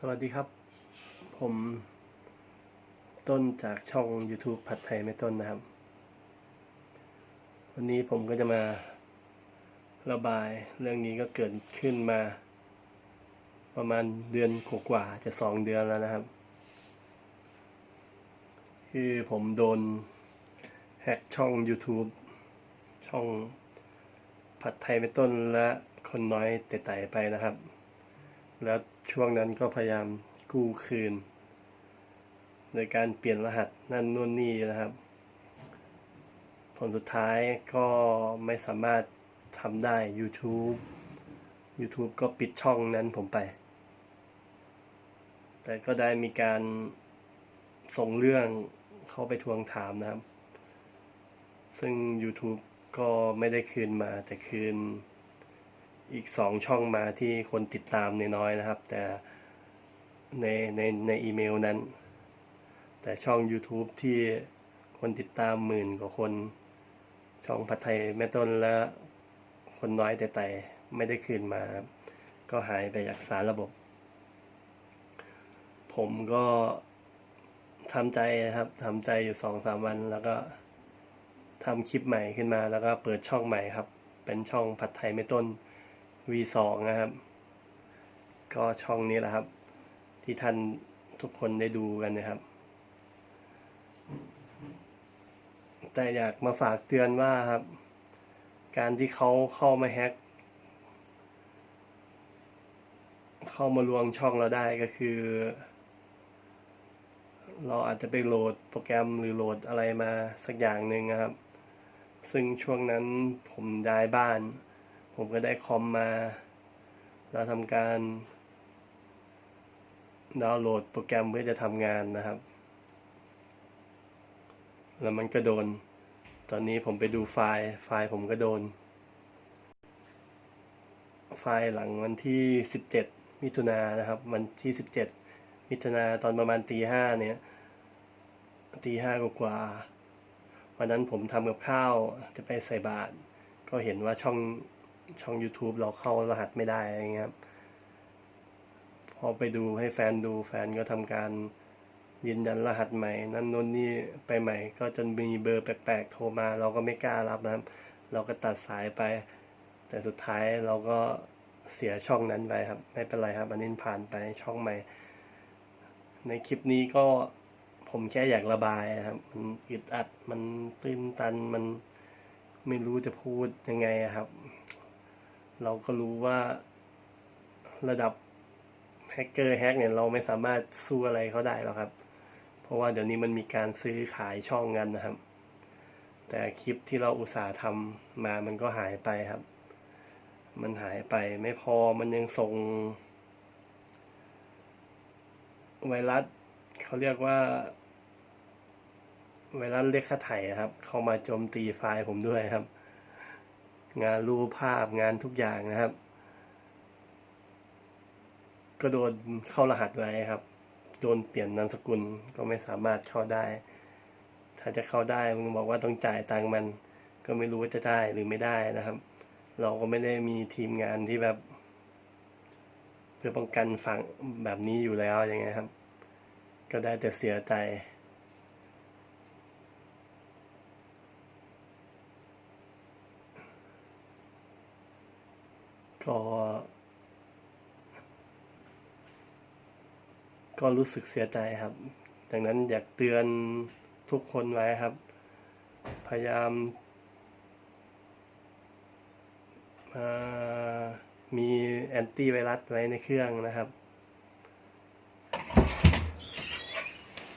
สวัสดีครับ ผมต้นจากช่อง YouTube ผัดไทยไม่ต้นนะครับ วันนี้ผมก็จะมาระบายเรื่องนี้ก็เกิดขึ้นมา ประมาณเดือนกว่าจะสองเดือนแล้วนะครับ คือผมโดนแฮกช่อง YouTube ช่องผัดไทยไม่ต้นและคนน้อยเตะๆไปนะครับ แล้วช่วงนั้นก็พยายามกู้คืน โดยการเปลี่ยนรหัสนั่นนู่นนี่นะครับ ผลสุดท้ายก็ไม่สามารถทำได้ YouTube YouTube ก็ปิดช่องนั้นผมไป แต่ก็ได้มีการส่งเรื่องเข้าไปทวงถามนะครับ ซึ่ง YouTube ก็ไม่ได้คืนมาแต่คืน อีกสองช่องมาที่คนติดตามน้อยนะครับ แต่ในในในอีเมลนั้น แต่ช่อง YouTube ที่คนติดตามหมื่นกว่าคน ช่องผัดไทยแม่ต้นและคนน้อยแต่แต่ไม่ได้คืนมาครับก็หายไปจากสารระบบ ผมก็ทำใจนะครับทำใจอยู่สองสามวันแล้วก็ทำคลิปใหม่ขึ้นมาแล้วก็เปิดช่องใหม่ครับ เป็นช่องผัดไทยไม่ต้น V2 นะครับ ก็ช่องนี้แหละครับ ที่ท่านทุกคนได้ดูกันนะครับ แต่อยากมาฝากเตือนว่าครับ การที่เขาเข้ามาแฮ็กเข้ามาลวงช่องเราได้ก็คือ เราอาจจะไปโหลดโปรแกรมหรือโหลดอะไรมาสักอย่างหนึ่งนะครับ ซึ่งช่วงนั้นผมย้ายบ้าน ผมก็ได้คอมมา เราทำการ ดาวน์โหลดโปรแกรมเพื่อจะทำงานนะครับ แล้วมันก็โดน ตอนนี้ผมไปดูไฟล์ ไฟล์ผมก็โดน ไฟล์หลังวันที่ 17 มิถุนายนนะครับ วันที่ 17 มิถุนาตอนประมาณตีห้าเนี่ยตีห้ากว่าวันนั้นผมทำกับข้าวจะไปใส่บาตรก็เห็นว่าช่อง ช่อง YouTube เราเข้ารหัสไม่ได้อะไรเงี้ยครับพอไปดูให้แฟนดูแฟนก็ทำการยืนยันรหัสใหม่ นั่นโน่นนี่ไปใหม่ ก็จนมีเบอร์แปลกๆโทรมา เราก็ไม่กล้ารับนะครับ เราก็ตัดสายไป แต่สุดท้ายเราก็เสียช่องนั้นไปครับ ไม่เป็นไรครับ อันนี้ผ่านไปช่องใหม่ ในคลิปนี้ก็ผมแค่อยากระบายครับ มันอึดอัดมันตื้นตันมันไม่รู้จะพูดยังไงครับ เราก็รู้ว่าระดับแฮกเกอร์แฮกเนี่ยเราไม่สามารถสู้อะไรเขาได้หรอกครับ เพราะว่าเดี๋ยวนี้มันมีการซื้อขายช่องกันนะครับ แต่คลิปที่เราอุตส่าห์ทำมามันก็หายไปครับ มันหายไปไม่พอมันยังส่ง ไวรัสเขาเรียกว่า ไวรัสเรียกค่าไถ่ครับ เข้ามาโจมตีไฟล์ผมด้วยครับ งานรูปภาพงานทุกอย่างนะครับ ก็โดนเข้ารหัสไว้ครับ โดนเปลี่ยนนามสกุลก็ไม่สามารถเข้าได้ ถ้าจะเข้าได้มึงบอกว่าต้องจ่ายตังค์มัน ก็ไม่รู้ว่าจะได้หรือไม่ได้นะครับ เราก็ไม่ได้มีทีมงานที่แบบ เพื่อป้องกันฝั่งแบบนี้อยู่แล้วอย่างเงี้ยครับ ก็ได้แต่เสียใจ ก็ก็รู้สึกเสียใจครับ ดังนั้นอยากเตือนทุกคนไว้ครับ พยายามมามีแอนตี้ไวรัสไว้ในเครื่องนะครับ